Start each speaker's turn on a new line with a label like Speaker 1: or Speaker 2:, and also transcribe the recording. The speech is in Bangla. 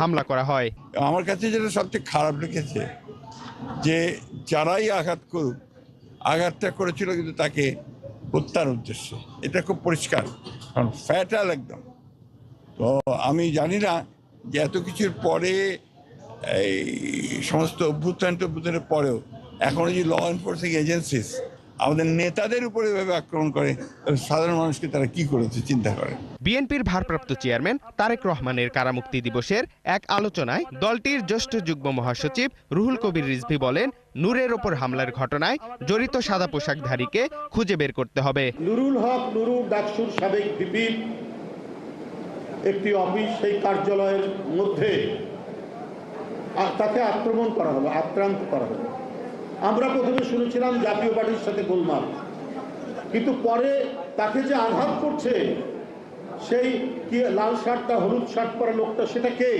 Speaker 1: হামলা করা হয়।
Speaker 2: আমার কাছে যেটা সবচেয়ে খারাপ লেগেছে, যে যারাই আঘাত করুক, আঘাতটা করেছিল কিন্তু তাকে হত্যার উদ্দেশ্যে। এটা খুব পরিষ্কার, কারণ ফ্যাটাল একদম। তো আমি জানি না যে এত কিছুর পরে, এই সমস্ত অভ্যুত্থান টভ্যুত্থানের পরেও এখনও যে ল এনফোর্সিং এজেন্সিস আমাদের নেতাদের উপরে এভাবে আক্রমণ করে সাধারণ মানুষকে তারা কি করেছে চিন্তা করে?
Speaker 1: বিএনপির ভারপ্রাপ্ত চেয়ারম্যান তারেক রহমানের কারামুক্তি দিবসের এক আলোচনায় দলটির জ্যেষ্ঠ যুগ্ম মহাসচিব রুহুল কবির রিজভি বলেন নূরের ওপর হামলার ঘটনায় জড়িত সাদা পোশাকধারীকে খুঁজে বের করতে হবে।
Speaker 3: নুরুল হক নুরুল ডাকসুর সাবেক ভিপি একটি অফিস সেই কার্যালয়ের মধ্যে তাকে আক্রমণ করা হলো আক্রান্ত করা হলো। আমরা প্রথমে শুনেছিলাম জাতীয় পার্টির সাথে গোলমাল। কিন্তু পরে তাকে যে আঘাত করছে, সেই লাল শার্টটা, হলুদ শার্ট পরা লোকটা, সেটা কে?